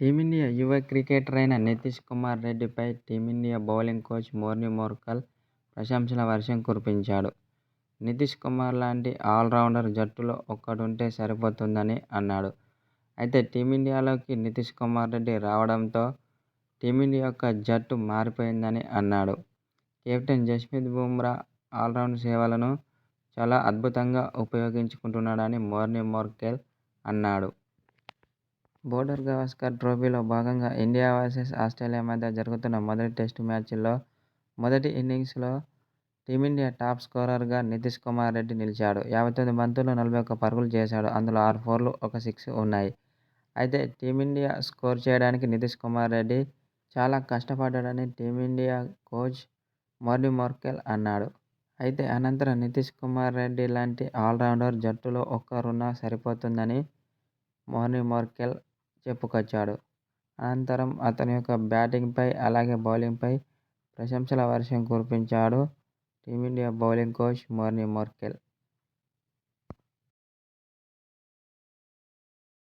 Team India యువ cricketer అయిన నితీష్ కుమార్ రెడ్డిపై team india bowling coach Morne Morkel ప్రశంసల వర్షం కురిపించాడు. నితీష్ కుమార్ లాంటి ఆల్రౌండర్ జట్టులో ఒక్కడుంటే సరిపోతుందని అన్నాడు. అయితే టీమిండియాలోకి నితీష్ కుమార్ రెడ్డి రావడంతో టీమిండియా యొక్క జట్టు మారిపోయిందని అన్నాడు. కెప్టెన్ జస్ప్రీత్ బుమ్రా ఆల్రౌండ్ సేవలను చాలా అద్భుతంగా ఉపయోగించుకుంటున్నాడని మోర్ని మోర్కెల్ అన్నాడు. బోర్డర్ గవాస్కర్ ట్రోఫీలో భాగంగా ఇండియా వర్సెస్ ఆస్ట్రేలియా మధ్య జరుగుతున్న మొదటి టెస్టు మ్యాచ్లో మొదటి ఇన్నింగ్స్లో టీమిండియా టాప్ స్కోరర్గా నితీష్ కుమార్ రెడ్డి నిలిచాడు. యాభై తొమ్మిది బంతుల్లో నలభై ఒక్క పరుగులు చేశాడు. అందులో ఆరు ఫోర్లు, ఒక సిక్స్ ఉన్నాయి. అయితే టీమిండియా స్కోర్ చేయడానికి నితీష్ కుమార్ రెడ్డి చాలా కష్టపడ్డాడని team india coach Morne Morkel అన్నాడు. అయితే అనంతరం నితీష్ కుమార్ రెడ్డి లాంటి ఆల్రౌండర్ జట్టులో ఒక్కరున్నా సరిపోతుందని మోర్ని మోర్కెల్ చెప్పుకొచ్చాడు. అనంతరం అతని యొక్క బ్యాటింగ్పై, అలాగే బౌలింగ్పై ప్రశంసల వర్షం కురిపించాడు team india bowling coach Morne Morkel.